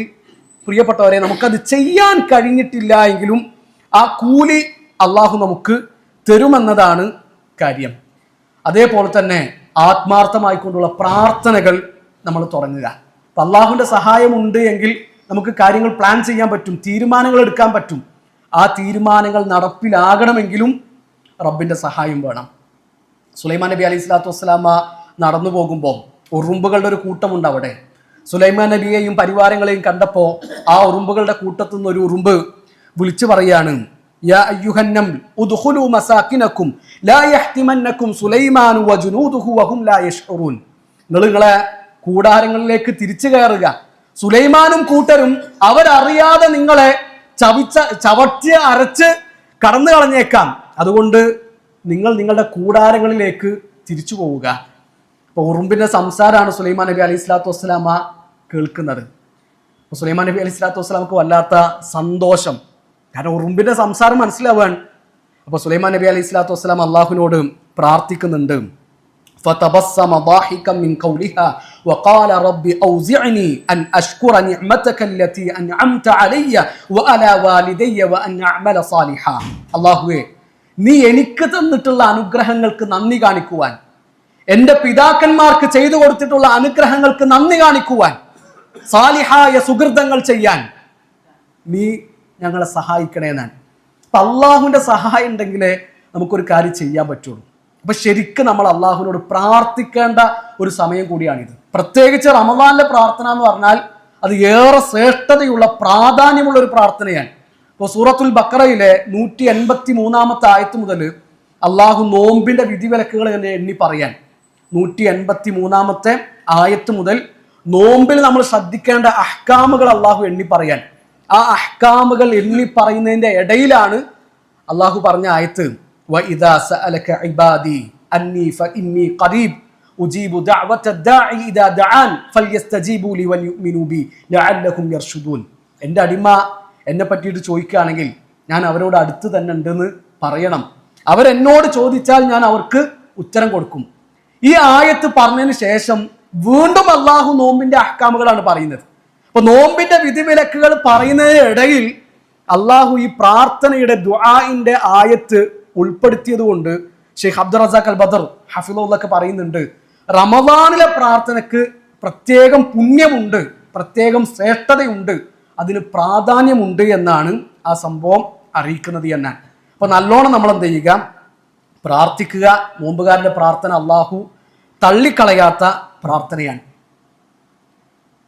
പ്രിയപ്പെട്ടവരെ നമുക്കത് ചെയ്യാൻ കഴിഞ്ഞിട്ടില്ല എങ്കിലും ആ കൂലി അള്ളാഹു നമുക്ക് തരുമെന്നതാണ് കാര്യം. അതേപോലെ തന്നെ ആത്മാർത്ഥമായിക്കൊണ്ടുള്ള പ്രാർത്ഥനകൾ നമ്മൾ തുടങ്ങുക. അപ്പം അള്ളാഹുവിന്റെ സഹായമുണ്ട് എങ്കിൽ നമുക്ക് കാര്യങ്ങൾ പ്ലാൻ ചെയ്യാൻ പറ്റും തീരുമാനങ്ങൾ എടുക്കാൻ പറ്റും. ആ തീരുമാനങ്ങൾ നടപ്പിലാകണമെങ്കിലും റബ്ബിന്റെ സഹായം വേണം. സുലൈമാൻ നബി അലൈഹി സ്വലാത്തു വസ്സലാമ നടന്നു പോകുമ്പോൾ ഉറുമ്പുകളുടെ ഒരു കൂട്ടമുണ്ട് അവിടെ. സുലൈമാൻ നബിയെയും പരിവാരങ്ങളെയും കണ്ടപ്പോൾ ആ ഉറുമ്പുകളുടെ കൂട്ടത്തു നിന്ന് ഒരു ഉറുമ്പ് വിളിച്ചു പറയാണ് യാ أيها النمل ادخلوا مساكنكم لا يحتمنكم سليمان وجنوده وهم لا يشعرون നിങ്ങളെ കൂടാരങ്ങളിലേക്ക് തിരിച്ചു കയറുക. സുലൈമാനും കൂട്ടരും അവരറിയാതെ നിങ്ങളെ ചവിച്ച ചവച്ച് അരച്ച് കടന്നു കളഞ്ഞേക്കാം. അതുകൊണ്ട് നിങ്ങൾ നിങ്ങളുടെ കൂടാരങ്ങളിലേക്ക് തിരിച്ചു പോവുക. അപ്പൊ ഉറുമ്പിന്റെ സംസാരമാണ് സുലൈമാൻ നബി അലൈഹി സ്വലാത്തു വസ്സലാമ കേൾക്കുന്നത്. സുലൈമാൻ നബി അലൈഹി സ്വലാത്തു വസ്സലാമക്ക് വല്ലാത്ത സന്തോഷം. കാരണം ഉറുമ്പിന്റെ സംസാരം മനസ്സിലാവാൻ അപ്പൊ സുലൈമാൻ നബി അലൈഹി സ്വലാത്തു വസ്സലാം അള്ളാഹുവിനോട് പ്രാർത്ഥിക്കുന്നുണ്ട് فتبسم ضاحكا من قولها وقال رب أوزعني أن أشكر نعمتك التي أنعمت علي وعلى والدي وأن أعمل صالحا അള്ളാഹുവേ നീ എനിക്ക് തന്നിട്ടുള്ള അനുഗ്രഹങ്ങൾക്ക് നന്ദി കാണിക്കുവാൻ എൻ്റെ പിതാക്കന്മാർക്ക് ചെയ്തു കൊടുത്തിട്ടുള്ള അനുഗ്രഹങ്ങൾക്ക് നന്ദി കാണിക്കുവാൻ സാലിഹായ സുഹൃതങ്ങൾ ചെയ്യാൻ നീ ഞങ്ങളെ സഹായിക്കണേ ഞാൻ അപ്പൊ അള്ളാഹുവിന്റെ സഹായം ഉണ്ടെങ്കിലേ നമുക്കൊരു കാര്യം ചെയ്യാൻ പറ്റുള്ളൂ. അപ്പൊ ശരിക്കും നമ്മൾ അള്ളാഹുവിനോട് പ്രാർത്ഥിക്കേണ്ട ഒരു സമയം കൂടിയാണിത്. പ്രത്യേകിച്ച് റമദാനിലെ പ്രാർത്ഥന എന്ന് പറഞ്ഞാൽ അത് ഏറെ ശ്രേഷ്ഠതയുള്ള പ്രാധാന്യമുള്ള ഒരു പ്രാർത്ഥനയാണ്. ഇപ്പോൾ സൂറത്തുൽ ബക്കറയിലെ നൂറ്റി എൺപത്തി മൂന്നാമത്തെ ആയത്ത് മുതൽ അള്ളാഹു നോമ്പിന്റെ വിധിവിലക്കുകൾ തന്നെ എണ്ണി പറയാൻ. നൂറ്റി എൺപത്തി മൂന്നാമത്തെ ആയത്ത് മുതൽ നോമ്പിൽ നമ്മൾ ശ്രദ്ധിക്കേണ്ട അഹ്കാമുകൾ അള്ളാഹു എണ്ണി പറയാൻ. ആ അഹ്കാമുകൾ എണ്ണി പറയുന്നതിന്റെ ഇടയിലാണ് അള്ളാഹു പറഞ്ഞ ആയത്ത് എന്റെ അടിമ എന്നെ പറ്റിയിട്ട് ചോദിക്കുകയാണെങ്കിൽ ഞാൻ അവരോട് അടുത്ത് തന്നെ ഉണ്ടെന്ന് പറയണം. അവരെന്നോട് ചോദിച്ചാൽ ഞാൻ അവർക്ക് ഉത്തരം കൊടുക്കും. ഈ ആയത്ത് പറഞ്ഞതിന് ശേഷം വീണ്ടും അള്ളാഹു നോമ്പിന്റെ അഹ്കാമുകളാണ് പറയുന്നത്. അപ്പൊ നോമ്പിന്റെ വിധിവിലക്കുകൾ പറയുന്നതിനിടയിൽ അള്ളാഹു ഈ പ്രാർത്ഥനയുടെ ദുആഇന്റെ ആയത്ത് ഉൾപ്പെടുത്തിയത് കൊണ്ട് ഷെയ്ഖ് അബ്ദുൾ റസാഖ് അൽ ബദർ ഹഫിദുള്ളൊക്കെ പറയുന്നുണ്ട് റമദാനിലെ പ്രാർത്ഥനക്ക് പ്രത്യേകം പുണ്യമുണ്ട് പ്രത്യേകം ശ്രേഷ്ഠതയുണ്ട് അതിന് പ്രാധാന്യമുണ്ട് എന്നാണ് ആ സംഭവം അറിയിക്കുന്നത് തന്നെ. അപ്പൊ നല്ലോണം നമ്മൾ എന്ത് ചെയ്യുക? പ്രാർത്ഥിക്കുക നോമ്പുകാരന്റെ പ്രാർത്ഥന അള്ളാഹു തള്ളിക്കളയാത്ത പ്രാർത്ഥനയാണ്.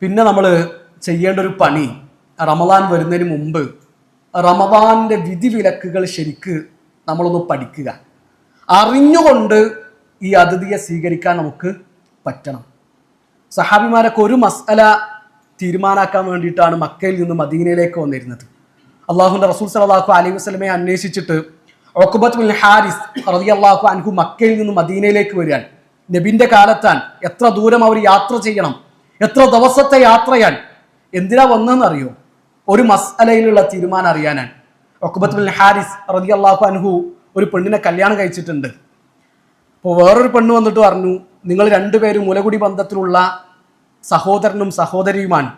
പിന്നെ നമ്മൾ ചെയ്യേണ്ട ഒരു പണി. റമദാൻ വരുന്നതിന് മുമ്പ് റമദാന്റെ വിധിവിലക്കുകൾ ശരിക്ക് നമ്മളൊന്ന് പഠിക്കുക. അറിഞ്ഞുകൊണ്ട് ഈ അതിഥിയെ സ്വീകരിക്കാൻ നമുക്ക് പറ്റണം. സഹാബിമാരൊക്കെ ഒരു മസല തീരുമാനാക്കാൻ വേണ്ടിയിട്ടാണ് മക്കയിൽ നിന്ന് മദീനയിലേക്ക് വന്നിരുന്നത്. അള്ളാഹുന്റെ റസൂൽ സലാഹു അലൈഹി വസ്ലമെ അന്വേഷിച്ചിട്ട് ഒക്കുബത്ത് ഹാരിസ് റതി അള്ളാഹു അൻഹു മക്കയിൽ നിന്ന് മദീനയിലേക്ക് വരികയാണ്. നബിന്റെ കാലത്താൻ എത്ര ദൂരം അവർ യാത്ര ചെയ്യണം എത്ര ദിവസത്തെ യാത്രയാൻ എന്തിനാ വന്നതെന്ന് അറിയോ ഒരു മസലയിലുള്ള തീരുമാനം അറിയാനാണ്. ഒക്കുബത്ത് ഹാരിസ് റതി അള്ളാഹു അൻഹു ഒരു പെണ്ണിനെ കല്യാണം കഴിച്ചിട്ടുണ്ട്. അപ്പോൾ വേറൊരു പെണ്ണ് വന്നിട്ട് പറഞ്ഞു നിങ്ങൾ രണ്ടുപേരും മുലകുടി ബന്ധത്തിലുള്ള സഹോദരനും സഹോദരിയുമാണ്.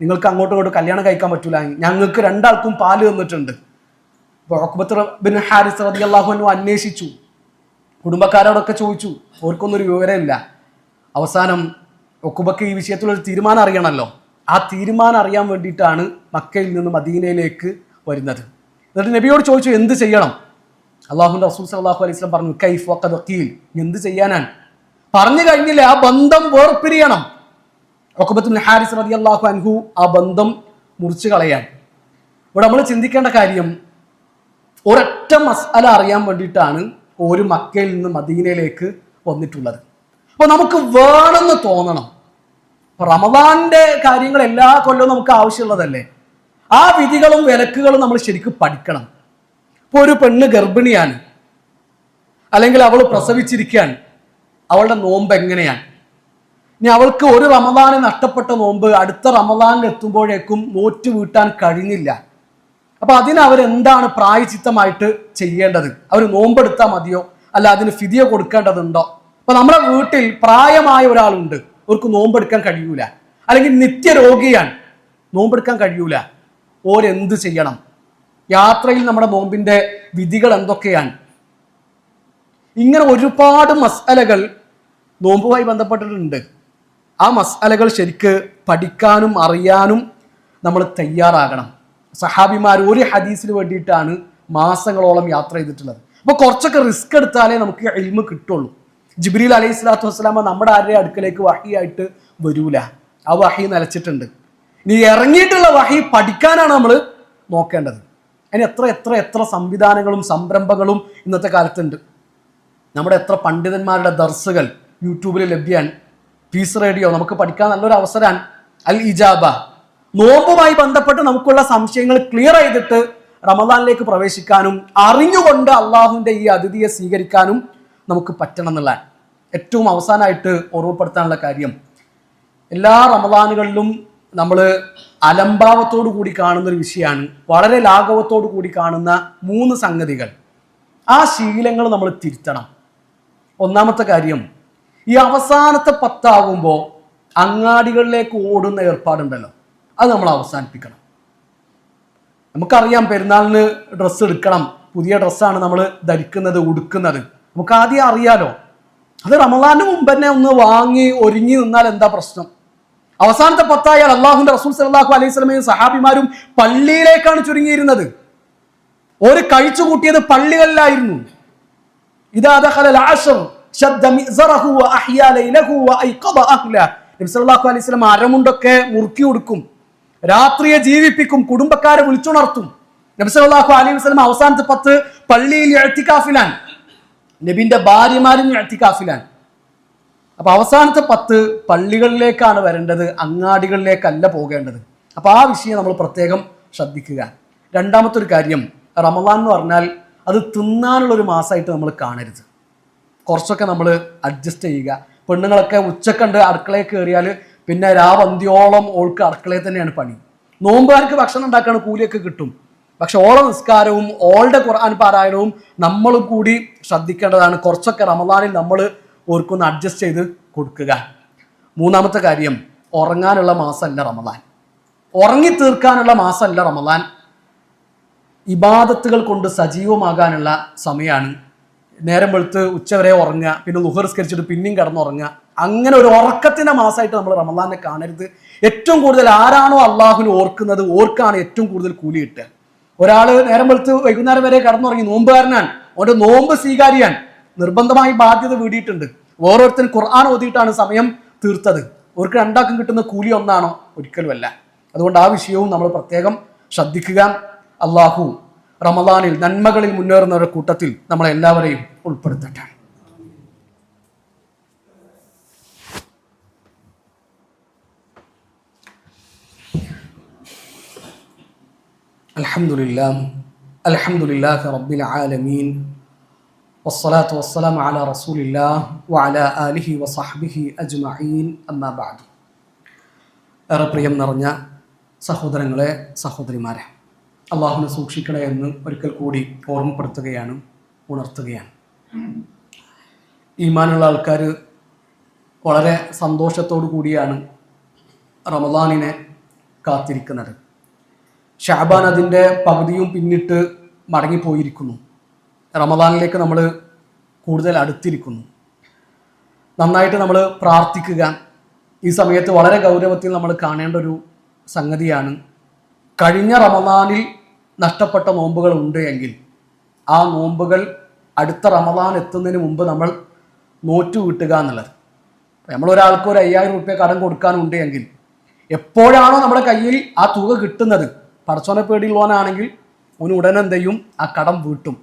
നിങ്ങൾക്ക് അങ്ങോട്ടും ഇങ്ങോട്ടും കല്യാണം കഴിക്കാൻ പറ്റൂല. ഞങ്ങൾക്ക് രണ്ടാൾക്കും പാൽ തന്നിട്ടുണ്ട്. അപ്പോൾ ഒക്കുബത്ത് ബിൻ ഹാരിസ് റതി അള്ളാഹു അൻഹു അന്വേഷിച്ചു. കുടുംബക്കാരോടൊക്കെ ചോദിച്ചു അവർക്കൊന്നും ഒരു വിവരമില്ല. അവസാനം ഒക്കുബക്ക് ഈ വിഷയത്തിലൊരു തീരുമാനം അറിയണമല്ലോ. ആ തീരുമാനം അറിയാൻ വേണ്ടിയിട്ടാണ് മക്കയിൽ നിന്ന് മദീനയിലേക്ക് വരുന്നത്. എന്നിട്ട് നബിയോട് ചോദിച്ചു എന്ത് ചെയ്യണം? അള്ളാഹുന്റെ റസൂൽ സലാഹു അലൈഹി സ്വലം പറഞ്ഞു കൈഫ് വക്കത് വക്കീൽ എന്ത് ചെയ്യാനാണ്? പറഞ്ഞു കഴിഞ്ഞില്ലേ ആ ബന്ധം വേർപിരിയണം. ഒക്കബത്ത് ഹാരിസ് റതി അള്ളാഹു അൻഹു ആ ബന്ധം മുറിച്ചു കളയാൻ ഇവിടെ നമ്മൾ ചിന്തിക്കേണ്ട കാര്യം ഒരൊറ്റ മസാല അറിയാൻ വേണ്ടിയിട്ടാണ് ഒരു മക്കയിൽ നിന്ന് മദീനയിലേക്ക് വന്നിട്ടുള്ളത്. അപ്പോൾ നമുക്ക് വേണമെന്ന് തോന്നണം. റമദാന്റെ കാര്യങ്ങൾ എല്ലാ കൊല്ലവും നമുക്ക് ആവശ്യമുള്ളതല്ലേ? ആ വിധികളും വിലക്കുകളും നമ്മൾ ശരിക്കും പഠിക്കണം. ഇപ്പൊ ഒരു പെണ്ണ് ഗർഭിണിയാണ്. അല്ലെങ്കിൽ അവൾ പ്രസവിച്ചിരിക്കുകയാണ്. അവളുടെ നോമ്പ് എങ്ങനെയാണ്? ഇനി അവൾക്ക് ഒരു റമദാന് നഷ്ടപ്പെട്ട നോമ്പ് അടുത്ത റമദാനിൽ എത്തുമ്പോഴേക്കും നോറ്റ് വീട്ടാൻ കഴിഞ്ഞില്ല. അപ്പൊ അതിന് അവരെന്താണ് പ്രായചിത്തമായിട്ട് ചെയ്യേണ്ടത്? അവർ നോമ്പെടുത്താൽ മതിയോ? അല്ല അതിന് ഫിതിയോ കൊടുക്കേണ്ടതുണ്ടോ? അപ്പൊ നമ്മുടെ വീട്ടിൽ പ്രായമായ ഒരാളുണ്ട്. അവർക്ക് നോമ്പെടുക്കാൻ കഴിയൂല. അല്ലെങ്കിൽ നിത്യരോഗിയാണ്. നോമ്പെടുക്കാൻ കഴിയൂല. ഓരെന്ത് ചെയ്യണം? യാത്രയിൽ നമ്മുടെ നോമ്പിന്റെ വിധികൾ എന്തൊക്കെയാണ്? ഇങ്ങനെ ഒരുപാട് മസാലകൾ നോമ്പുമായി ബന്ധപ്പെട്ടിട്ടുണ്ട്. ആ മസാലകൾ ശരിക്ക് പഠിക്കാനും അറിയാനും നമ്മൾ തയ്യാറാകണം. സഹാബിമാർ ഒരു ഹദീസിന് വേണ്ടിയിട്ടാണ് മാസങ്ങളോളം യാത്ര ചെയ്തിട്ടുള്ളത്. അപ്പോൾ കുറച്ചൊക്കെ റിസ്ക് എടുത്താലേ നമുക്ക് എൽമ് കിട്ടുള്ളൂ. ജിബ്രീൽ അലൈഹി സ്വലാത്തു വസ്സലാമ നമ്മുടെ ആരുടെ അടുക്കലേക്ക് വഹിയായിട്ട് വരൂല. ആ വഹി നിലച്ചിട്ടുണ്ട് ഇനി ഇറങ്ങിയിട്ടുള്ള വഹി പഠിക്കാനാണ് നമ്മൾ നോക്കേണ്ടത്. അതിന് എത്ര എത്ര എത്ര സംവിധാനങ്ങളും സംരംഭങ്ങളും ഇന്നത്തെ കാലത്തുണ്ട്. നമ്മുടെ എത്ര പണ്ഡിതന്മാരുടെ ദർസുകൾ യൂട്യൂബിൽ ലഭ്യാണ്. പീസ് റേഡിയോ നമുക്ക് പഠിക്കാൻ നല്ലൊരു അവസരമാണ് അൽ ഇജാബ. നോമ്പുമായി ബന്ധപ്പെട്ട് നമുക്കുള്ള സംശയങ്ങൾ ക്ലിയർ ചെയ്തിട്ട് റമദാനിലേക്ക് പ്രവേശിക്കാനും അറിഞ്ഞുകൊണ്ട് അള്ളാഹുവിന്റെ ഈ അതിഥിയെ സ്വീകരിക്കാനും നമുക്ക് പറ്റണം എന്നുള്ളതാണ്. ഏറ്റവും അവസാനമായിട്ട് ഓർമ്മപ്പെടുത്താനുള്ള കാര്യം എല്ലാ റമദാനുകളിലും നമ്മൾ അലംഭാവത്തോടു കൂടി കാണുന്ന ഒരു വിഷയമാണ് വളരെ ലാഘവത്തോടു കൂടി കാണുന്ന മൂന്ന് സംഗതികൾ. ആ ശീലങ്ങൾ നമ്മൾ തിരുത്തണം. ഒന്നാമത്തെ കാര്യം ഈ അവസാനത്തെ പത്താകുമ്പോൾ അങ്ങാടികളിലേക്ക് ഓടുന്ന ഏർപ്പാടുണ്ടല്ലോ അത് നമ്മൾ അവസാനിപ്പിക്കണം. നമുക്കറിയാം പെരുന്നാളിന് ഡ്രസ്സ് എടുക്കണം പുതിയ ഡ്രസ്സാണ് നമ്മൾ ധരിക്കുന്നത് ഉടുക്കുന്നത്. നമുക്ക് ആദ്യം അറിയാലോ അത് റമദാന്റെ മുമ്പ് തന്നെ ഒന്ന് വാങ്ങി ഒരുങ്ങി നിന്നാൽ എന്താ പ്രശ്നം? അവസാനത്തെ പത്തായാൽ അള്ളാഹുന്റെ റസൂൽ സലാഹു അലൈഹി സ്വലമയും സഹാബിമാരും പള്ളിയിലേക്കാണ് ചുരുങ്ങിയിരുന്നത്. ഒരു കഴിച്ചു കൂട്ടിയത് പള്ളികളിലായിരുന്നു. അരമുണ്ടൊക്കെ മുറുക്കി കൊടുക്കും രാത്രിയെ ജീവിപ്പിക്കും കുടുംബക്കാരെ വിളിച്ചുണർത്തും. നബ്സലാഹു അലൈഹി വസ്ലം അവസാനത്തെ പത്ത് പള്ളിയിൽ എഴുത്തിക്കാഫിലാൻ നബിന്റെ ഭാര്യമാരും ഇഅ്തികാഫിലാണ് അപ്പൊ അവസാനത്തെ പത്ത് പള്ളികളിലേക്കാണ് വരേണ്ടത് അങ്ങാടികളിലേക്കല്ല പോകേണ്ടത്. അപ്പൊ ആ വിഷയം നമ്മൾ പ്രത്യേകം ശ്രദ്ധിക്കുക. രണ്ടാമത്തെ ഒരു കാര്യം റമദാൻ എന്ന് പറഞ്ഞാൽ അത് തിന്നാനുള്ള ഒരു മാസമായിട്ട് നമ്മൾ കാണരുത്. കുറച്ചൊക്കെ നമ്മൾ അഡ്ജസ്റ്റ് ചെയ്യുക. പെണ്ണുങ്ങളൊക്കെ ഉച്ചക്കണ്ട് അടുക്കളയിൽ കയറിയാൽ പിന്നെ രാവന്തിയോളം ഓൾക്ക് അടുക്കളയിൽ തന്നെയാണ് പണി. നോമ്പുകാർക്ക് ഭക്ഷണം ഉണ്ടാക്കാൻ കൂലിയൊക്കെ കിട്ടും. പക്ഷെ ഓള നിസ്കാരവും ഓളുടെ ഖുർആൻ പാരായണവും നമ്മളും കൂടി ശ്രദ്ധിക്കേണ്ടതാണ്. കുറച്ചൊക്കെ റമദാനിൽ നമ്മൾ ഓർക്കൊന്ന് അഡ്ജസ്റ്റ് ചെയ്ത് കൊടുക്കുക. മൂന്നാമത്തെ കാര്യം ഉറങ്ങാനുള്ള മാസമല്ല റമദാൻ. ഉറങ്ങി തീർക്കാനുള്ള മാസമല്ല റമദാൻ. ഇബാദത്തുകൾ കൊണ്ട് സജീവമാകാനുള്ള സമയമാണ് നേരം വെളുത്ത് ഉച്ചവരെ ഉറങ്ങുക പിന്നെ ലുഹറിസ്കരിച്ചിട്ട് പിന്നെയും കിടന്നുറങ്ങുക. അങ്ങനെ ഒരു ഉറക്കത്തിന്റെ മാസമായിട്ട് നമ്മൾ റമദാനെ കാണരുത്. ഏറ്റവും കൂടുതൽ ആരാണോ അള്ളാഹുവിന് ഓർക്കുന്നത് ഓർക്കാണ് ഏറ്റവും കൂടുതൽ കൂലി കിട്ടുക. ഒരാൾ നേരം വെളുത്ത് വൈകുന്നേരം വരെ കടന്നുറങ്ങി നോമ്പുകാരനാണ്. അവന്റെ നോമ്പ് സ്വീകാര്യാൻ നിർബന്ധമായി ബാധ്യത വീടിയിട്ടുണ്ട്. ഓരോരുത്തരും ഖുർആൻ ഓതിയിട്ടാണ് സമയം തീർത്തത്. അവർക്ക് രണ്ടാക്കും കിട്ടുന്ന കൂലി ഒന്നാണോ? ഒരിക്കലുമല്ല. അതുകൊണ്ട് ആ വിഷയവും നമ്മൾ പ്രത്യേകം ശ്രദ്ധിക്കുക. അള്ളാഹു റമദാനിൽ നന്മകളിൽ മുന്നേറുന്നവരുടെ കൂട്ടത്തിൽ നമ്മളെല്ലാവരെയും ഉൾപ്പെടുത്തട്ടെ. الحمد لله الحمد لله رب العالمين والصلاة والسلام على رسول الله وعلى آله وصحبه أجمعين أما بعد ഏറെ പ്രിയം നിറഞ്ഞ സഹോദരങ്ങളെ സഹോദരിമാരെ അള്ളാഹുനെ സൂക്ഷിക്കണേ എന്ന് ഒരിക്കൽ കൂടി ഓർമ്മപ്പെടുത്തുകയാണ് ഉണർത്തുകയാണ് ഈമാനുള്ള ആൾക്കാർ വളരെ സന്തോഷത്തോടു കൂടിയാണ് റമദാനിനെ കാത്തിരിക്കുന്നത് ഷാബാൻ അതിന്റെ പകുതിയും പിന്നിട്ട് മടങ്ങിപ്പോയിരിക്കുന്നു. റമദാനിലേക്ക് നമ്മൾ കൂടുതൽ അടുത്തിരിക്കുന്നു. നന്നായിട്ട് നമ്മൾ പ്രാർത്ഥിക്കുക. ഈ സമയത്ത് വളരെ ഗൗരവത്തിൽ നമ്മൾ കാണേണ്ട ഒരു സംഗതിയാണ്. കഴിഞ്ഞ റമദാനിൽ നഷ്ടപ്പെട്ട നോമ്പുകൾ ഉണ്ട് എങ്കിൽ ആ നോമ്പുകൾ അടുത്ത റമദാൻ എത്തുന്നതിന് മുമ്പ് നമ്മൾ നോറ്റു വീട്ടുക എന്നുള്ളത്. നമ്മൾ ഒരാൾക്ക് ഒരു അയ്യായിരം റുപ്യ കടം കൊടുക്കാനുണ്ട് എങ്കിൽ എപ്പോഴാണോ നമ്മുടെ കയ്യിൽ ആ തുക കിട്ടുന്നത്? പടച്ചോനെ പേടിയുള്ളവനാണെങ്കിൽ അവന് ഉടനെ എന്ത് ചെയ്യും? ആ കടം വീട്ടും.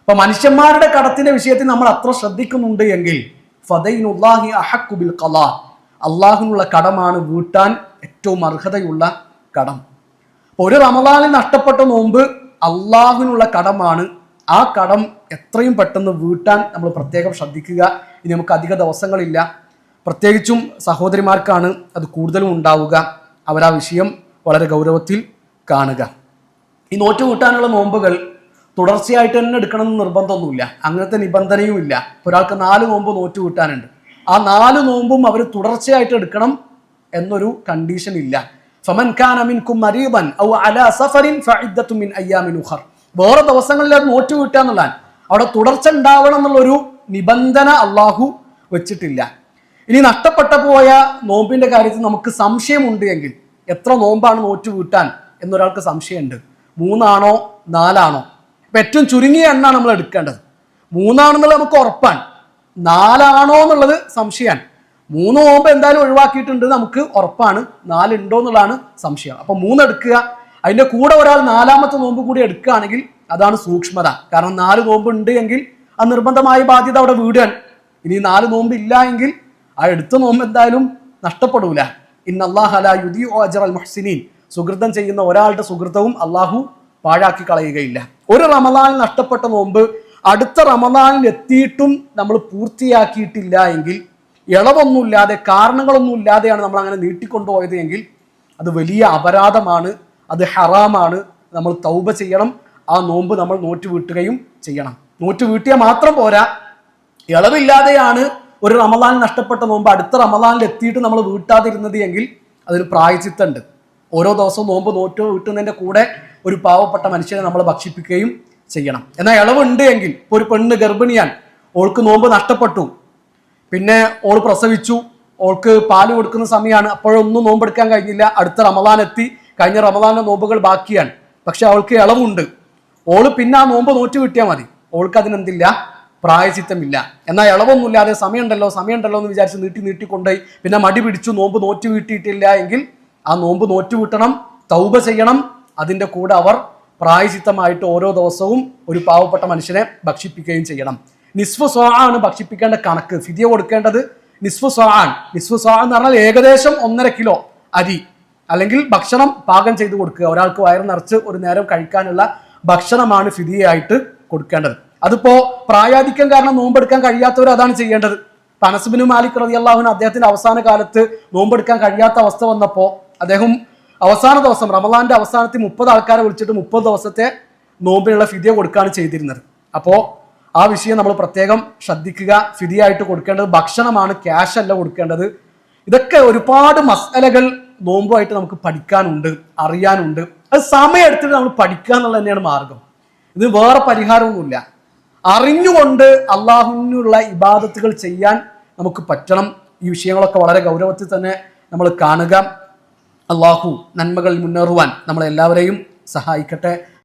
അപ്പൊ മനുഷ്യന്മാരുടെ കടത്തിന്റെ വിഷയത്തിൽ നമ്മൾ അത്ര ശ്രദ്ധിക്കുന്നുണ്ട് എങ്കിൽ ഫതൈനുല്ലാഹി അള്ളാഹുനുള്ള കടമാണ് വീട്ടാൻ ഏറ്റവും അർഹതയുള്ള കടം. ഒരു റമദാനിൽ നഷ്ടപ്പെട്ട നോമ്പ് അള്ളാഹുവിനുള്ള കടമാണ്. ആ കടം എത്രയും പെട്ടെന്ന് വീട്ടാൻ നമ്മൾ പ്രത്യേകം ശ്രദ്ധിക്കുക. ഇനി നമുക്ക് അധിക ദിവസങ്ങളില്ല. പ്രത്യേകിച്ചും സഹോദരിമാർക്കാണ് അത് കൂടുതലും ഉണ്ടാവുക. അവരാ വിഷയം വളരെ ഗൗരവത്തിൽ കാണുക. ഈ നോറ്റ് കൂട്ടാനുള്ള നോമ്പുകൾ തുടർച്ചയായിട്ട് തന്നെ എടുക്കണം എന്ന് നിർബന്ധമൊന്നുമില്ല. അങ്ങനത്തെ നിബന്ധനയും ഇല്ല ഒരാൾക്ക് നാല് നോമ്പ് നോറ്റ് കൂട്ടാനുണ്ട്. ആ നാല് നോമ്പും അവർ തുടർച്ചയായിട്ട് എടുക്കണം എന്നൊരു കണ്ടീഷൻ ഇല്ല. ഫമൻ ഖാൻ ഔ സഫറിൻ മിൻ അയ്യാമിൻ ഉഖർ. വേറെ ദിവസങ്ങളിൽ അത് നോറ്റ് കൂട്ടുക എന്നുള്ളതാണ്. അവിടെ തുടർച്ച ഉണ്ടാവണം എന്നുള്ളൊരു നിബന്ധന അള്ളാഹു വെച്ചിട്ടില്ല. ഇനി നഷ്ടപ്പെട്ട പോയ നോമ്പിന്റെ കാര്യത്തിൽ നമുക്ക് സംശയമുണ്ട് എങ്കിൽ എത്ര നോമ്പാണ് നോറ്റ് വീട്ടാൻ എന്നൊരാൾക്ക് സംശയമുണ്ട്. മൂന്നാണോ? നാലാണോ? ഇപ്പം ഏറ്റവും ചുരുങ്ങിയ എണ്ണാണ് നമ്മൾ എടുക്കേണ്ടത്. മൂന്നാണെന്നുള്ളത് നമുക്ക് ഉറപ്പാണ്. നാലാണോ എന്നുള്ളത് സംശയമാണ്. മൂന്ന് നോമ്പ് എന്തായാലും ഒഴിവാക്കിയിട്ടുണ്ട് നമുക്ക് ഉറപ്പാണ്. നാലുണ്ടോ എന്നുള്ളതാണ് സംശയം. അപ്പം മൂന്ന് എടുക്കുക. അതിന്റെ കൂടെ ഒരാൾ നാലാമത്തെ നോമ്പ് കൂടി എടുക്കുകയാണെങ്കിൽ അതാണ് സൂക്ഷ്മത. കാരണം നാല് നോമ്പ് ഉണ്ട് എങ്കിൽ ആ നിർബന്ധമായ ബാധ്യത അവിടെ വീടുകയാണ്. ഇനി നാല് നോമ്പ് ഇല്ല എങ്കിൽ ആ എടുത്ത നോമ്പ് എന്തായാലും നഷ്ടപ്പെടൂല. മുഹ്സിനീൻ. സുഹൃതം ചെയ്യുന്ന ഒരാളുടെ സുഹൃത്തവും അള്ളാഹു പാഴാക്കി കളയുകയില്ല. ഒരു റമദാനിൽ നഷ്ടപ്പെട്ട നോമ്പ് അടുത്ത റമദാനിൽ എത്തിയിട്ടും നമ്മൾ പൂർത്തിയാക്കിയിട്ടില്ല എങ്കിൽ ഇളവൊന്നുമില്ലാതെ കാരണങ്ങളൊന്നും ഇല്ലാതെയാണ് നമ്മൾ അങ്ങനെ നീട്ടിക്കൊണ്ടുപോയത് എങ്കിൽ അത് വലിയ അപരാധമാണ് അത് ഹറാമാണ്. നമ്മൾ തൗബ ചെയ്യണം ആ നോമ്പ് നമ്മൾ നോറ്റ് വീട്ടുകയും ചെയ്യണം. നോറ്റ് വീട്ടിയാൽ മാത്രം പോരാ. ഇളവില്ലാതെയാണ് ഒരു റമദാൻ നഷ്ടപ്പെട്ട നോമ്പ് അടുത്ത റമദാനിൽ എത്തിയിട്ട് നമ്മൾ വീട്ടാതിരുന്നത് എങ്കിൽ അതിന് പ്രായച്ചിത്തുണ്ട്. ഓരോ ദിവസവും നോമ്പ് നോറ്റോ കിട്ടുന്നതിന്റെ കൂടെ ഒരു പാവപ്പെട്ട മനുഷ്യനെ നമ്മൾ ഭക്ഷിപ്പിക്കുകയും ചെയ്യണം. എന്നാൽ ഇളവുണ്ട് എങ്കിൽ ഇപ്പോൾ ഒരു പെണ്ണ് ഗർഭിണിയാണ് ഓൾക്ക് നോമ്പ് നഷ്ടപ്പെട്ടു. പിന്നെ ഓൾ പ്രസവിച്ചു. ഓൾക്ക് പാൽ കൊടുക്കുന്ന സമയമാണ് അപ്പോഴൊന്നും നോമ്പെടുക്കാൻ കഴിഞ്ഞില്ല. അടുത്ത റമദാൻ എത്തി. കഴിഞ്ഞ റമദാന്റെ നോമ്പുകൾ ബാക്കിയാണ്. പക്ഷെ അവൾക്ക് ഇളവുണ്ട്. ഓൾ പിന്നെ ആ നോമ്പ് നോറ്റ് കിട്ടിയാൽ മതി. ഓൾക്ക് അതിനെന്തില്ല? പ്രായചിത്തമില്ല എന്നാൽ ഇളവൊന്നുമില്ലാതെ സമയമുണ്ടല്ലോ സമയമുണ്ടല്ലോ എന്ന് വിചാരിച്ച് നീട്ടി നീട്ടിക്കൊണ്ടുപോയി പിന്നെ മടി പിടിച്ചു നോമ്പ് നോറ്റ് വീട്ടിയിട്ടില്ല എങ്കിൽ ആ നോമ്പ് നോറ്റുവിട്ടണം തൗബ ചെയ്യണം. അതിന്റെ കൂടെ അവർ പ്രായചിത്തമായിട്ട് ഓരോ ദിവസവും ഒരു പാവപ്പെട്ട മനുഷ്യനെ ഭക്ഷിപ്പിക്കുകയും ചെയ്യണം. നിസ്ഫു സ്വാ ഭക്ഷിപ്പിക്കേണ്ട കണക്ക് ഫിദിയ കൊടുക്കേണ്ടത് നിസ്ഫു സ്വാ ആണ് നിസ്ഫു എന്ന് പറഞ്ഞാൽ ഏകദേശം ഒന്നര കിലോ അരി. അല്ലെങ്കിൽ ഭക്ഷണം പാകം ചെയ്ത് കൊടുക്കുക. ഒരാൾക്ക് വയറ് നിറച്ച് ഒരു നേരം കഴിക്കാനുള്ള ഭക്ഷണമാണ് ഫിദിയായിട്ട് കൊടുക്കേണ്ടത്. അതിപ്പോ പ്രായാധിക്യം കാരണം നോമ്പെടുക്കാൻ കഴിയാത്തവർ അതാണ് ചെയ്യേണ്ടത്. പനസുബിന് മാലിക് റതി അള്ളാഹുന് അദ്ദേഹത്തിന്റെ അവസാന കാലത്ത് നോമ്പെടുക്കാൻ കഴിയാത്ത അവസ്ഥ വന്നപ്പോൾ അദ്ദേഹം അവസാന ദിവസം റമദാന്റെ അവസാനത്തിൽ മുപ്പത് ആൾക്കാരെ വിളിച്ചിട്ട് മുപ്പത് ദിവസത്തെ നോമ്പിനുള്ള ഫിദിയ കൊടുക്കുകയാണ് ചെയ്തിരുന്നത്. അപ്പോൾ ആ വിഷയം നമ്മൾ പ്രത്യേകം ശ്രദ്ധിക്കുക. ഫിദിയായിട്ട് കൊടുക്കേണ്ടത് ഭക്ഷണമാണ് ക്യാഷ് അല്ല കൊടുക്കേണ്ടത്. ഇതൊക്കെ ഒരുപാട് മസാലകൾ നോമ്പുമായിട്ട് നമുക്ക് പഠിക്കാനുണ്ട് അറിയാനുണ്ട്. അത് സമയം എടുത്തിട്ട് നമ്മൾ പഠിക്കുക എന്നുള്ളത് തന്നെയാണ് മാർഗം. ഇത് വേറെ പരിഹാരമൊന്നുമില്ല. അറിഞ്ഞുകൊണ്ട് അള്ളാഹുവിനുള്ള ഇബാദത്തുകൾ ചെയ്യാൻ നമുക്ക് പറ്റണം. ഈ വിഷയങ്ങളൊക്കെ വളരെ ഗൗരവത്തിൽ തന്നെ നമ്മൾ കാണുക. അള്ളാഹു നന്മകൾ മുന്നേറുവാൻ നമ്മളെല്ലാവരെയും സഹായിക്കട്ടെ.